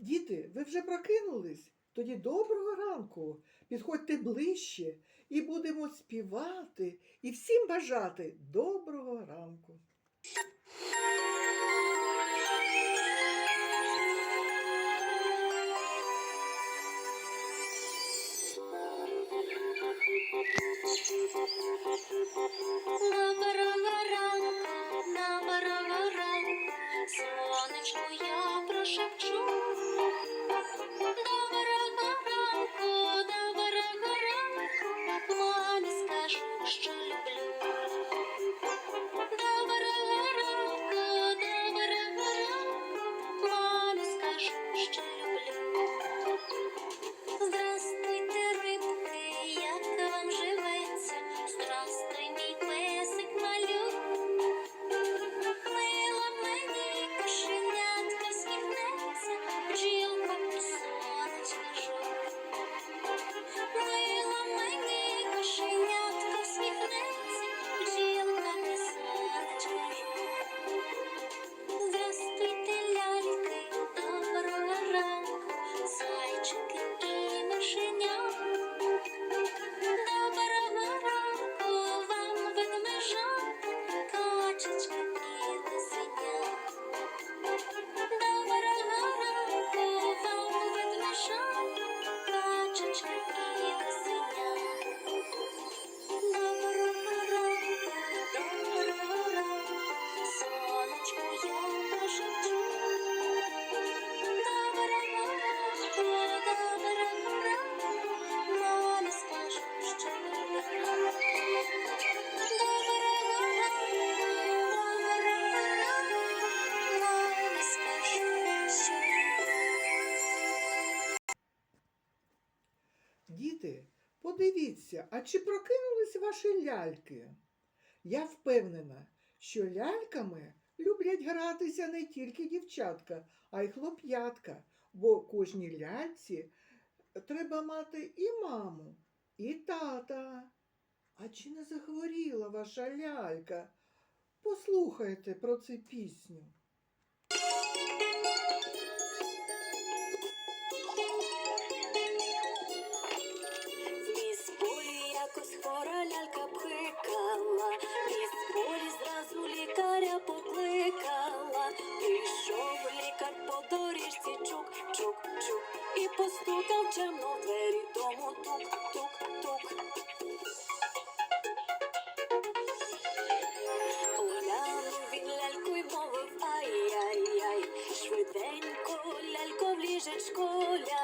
Діти, ви вже прокинулись? Тоді доброго ранку. Підходьте ближче і будемо співати і всім бажати доброго ранку. change Діти, подивіться, а чи прокинулись ваші ляльки? Я впевнена, що ляльками люблять гратися не тільки дівчатка, а й хлоп'ятка, бо кожній ляльці треба мати і маму, і тата. А чи не захворіла ваша лялька? Послухайте про цю пісню. Чук, чук, і постукав чемно двері дому тук, тук, тук. Оглянув він ляльку й мовив ай-яй-яй, швиденько лялько в ліжечко ляй.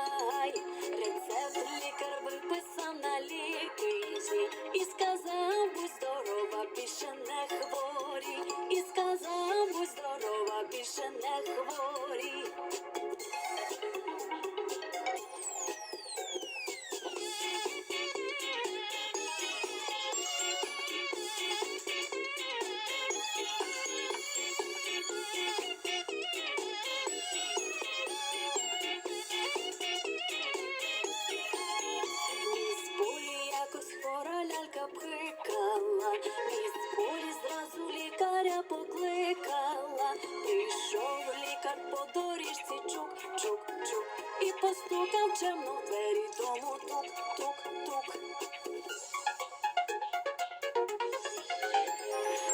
По доріжці, чук, чук, чук, і постукав чемно в двері дому тук, тук, тук.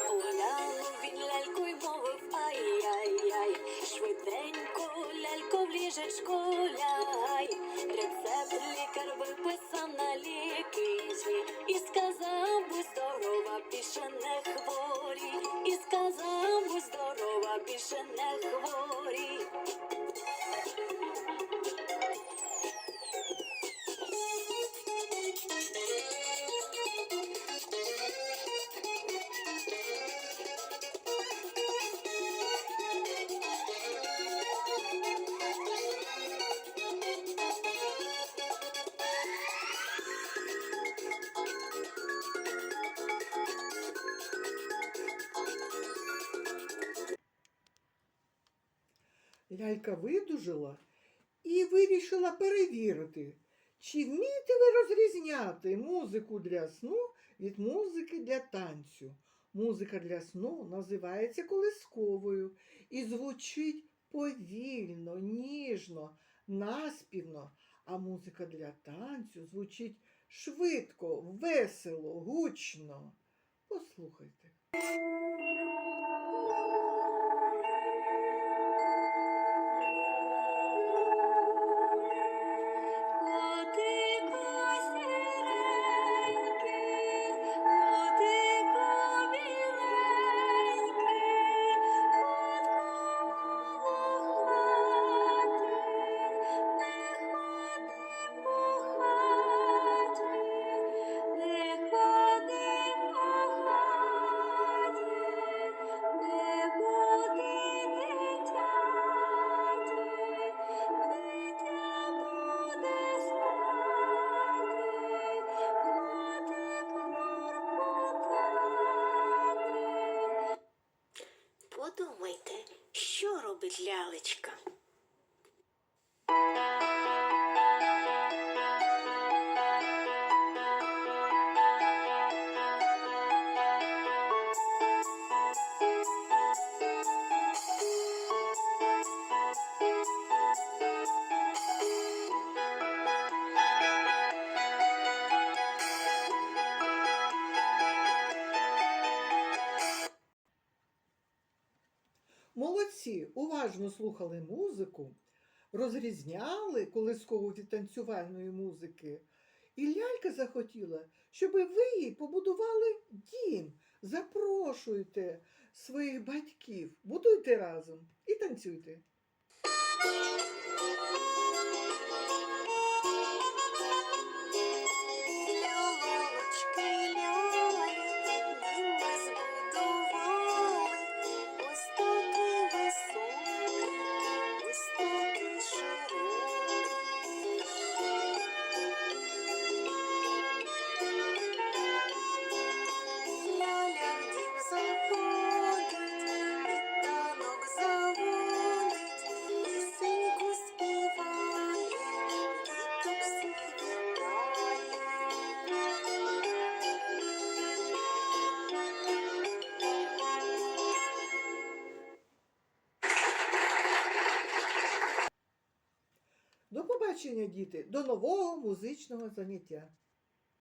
Оглянув він ляльку й мовив ай-яй-яй, швиденько лялько в ліжечко ляй. Рецепт лікар виписав на ліки і сказав, будь здорова, більше не хворій. Більше не хворій. Лялька видужила і вирішила перевірити, чи вмієте ви розрізняти музику для сну від музики для танцю. Музика для сну називається колисковою і звучить повільно, ніжно, наспівно, а музика для танцю звучить швидко, весело, гучно. Послухайте. Подумайте, що робить лялечка? Молодці, уважно слухали музику, розрізняли колискову від танцювальної музики. І лялька захотіла, щоб ви їй побудували дім. Запрошуйте своїх батьків, будуйте разом і танцюйте. Побачення, діти, до нового музичного заняття.